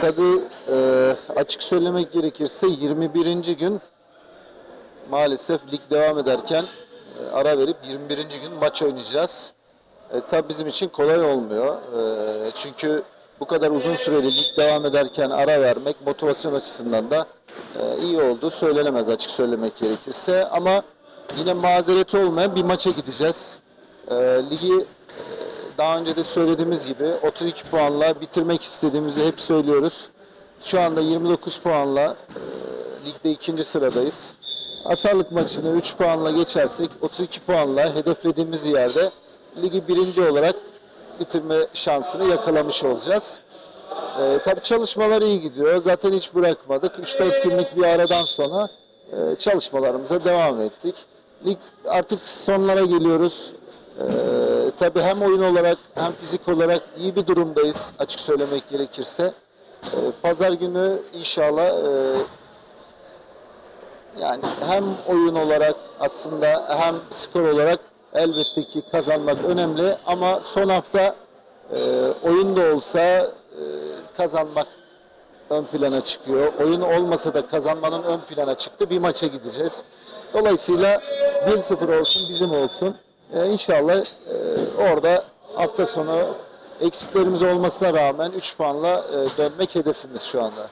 Tabii e, açık söylemek gerekirse 21. gün maalesef lig devam ederken e, ara verip 21. gün maç oynayacağız. E, tabii bizim için kolay olmuyor. E, çünkü bu kadar uzun süreli lig devam ederken ara vermek motivasyon açısından da e, iyi oldu. Söylenemez açık söylemek gerekirse. Ama yine mazereti olmayan bir maça gideceğiz. E, ligi daha önce de söylediğimiz gibi 32 puanla bitirmek istediğimizi hep söylüyoruz. Şu anda 29 puanla e, ligde ikinci sıradayız. Asarlık maçını 3 puanla geçersek 32 puanla hedeflediğimiz yerde ligi birinci olarak bitirme şansını yakalamış olacağız. E, tabii çalışmalar iyi gidiyor. Zaten hiç bırakmadık. 3-4 günlük bir aradan sonra e, çalışmalarımıza devam ettik. Lig artık sonlara geliyoruz. E, tabii hem oyun olarak hem fizik olarak iyi bir durumdayız açık söylemek gerekirse. E, Pazar günü inşallah e, yani hem oyun olarak aslında hem skor olarak elbette ki kazanmak önemli ama son hafta e, oyun da olsa e, kazanmak ön plana çıkıyor. Oyun olmasa da kazanmanın ön plana çıktı. Bir maça gideceğiz. Dolayısıyla 1-0 olsun bizim olsun. E, inşallah e, orada hafta sonu eksiklerimiz olmasına rağmen 3 puanla e, dönmek hedefimiz şu anda.